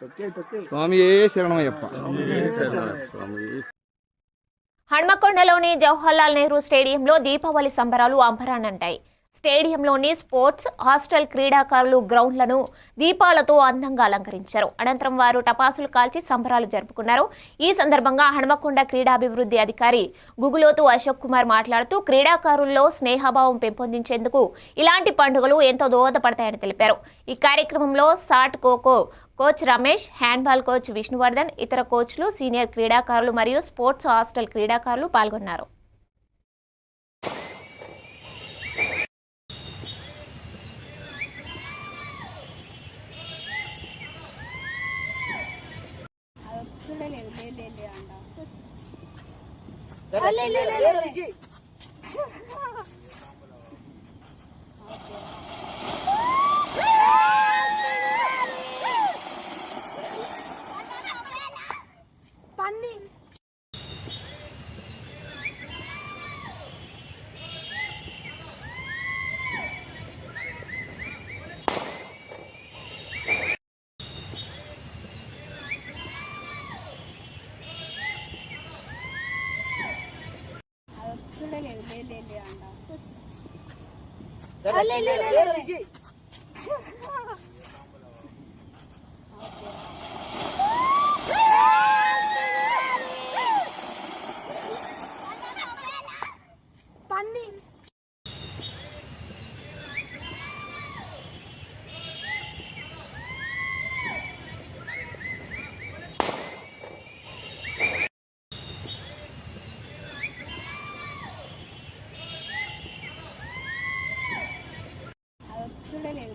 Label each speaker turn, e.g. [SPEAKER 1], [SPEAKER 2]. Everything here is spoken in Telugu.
[SPEAKER 1] స్వామి ఏ శరణమయ్యప్ప. స్వామి
[SPEAKER 2] హన్మకొండలోని జవహర్లాల్ నెహ్రూ స్టేడియంలో దీపావళి సంబరాలు అంబరానంటాయి స్టేడియంలోని స్పోర్ట్స్ హాస్టల్ క్రీడాకారులు గ్రౌండ్లను దీపాలతో అందంగా అలంకరించారు. అనంతరం వారు టపాసులు కాల్చి సంబరాలు జరుపుకున్నారు. ఈ సందర్భంగా హనుమకొండ క్రీడాభివృద్ధి అధికారి గుగులోతు అశోక్ కుమార్ మాట్లాడుతూ క్రీడాకారుల్లో స్నేహభావం పెంపొందించేందుకు ఇలాంటి పండుగలు ఎంతో దోహదపడతాయని తెలిపారు. ఈ కార్యక్రమంలో SAT kho kho coach Ramesh handball coach Vishnuvardhan ఇతర కోచ్లు సీనియర్ క్రీడాకారులు మరియు స్పోర్ట్స్ హాస్టల్ క్రీడాకారులు పాల్గొన్నారు.
[SPEAKER 3] చూడలేదు లేదు లేదు అంట పంది లేదు లేదు పంది చూడలేదు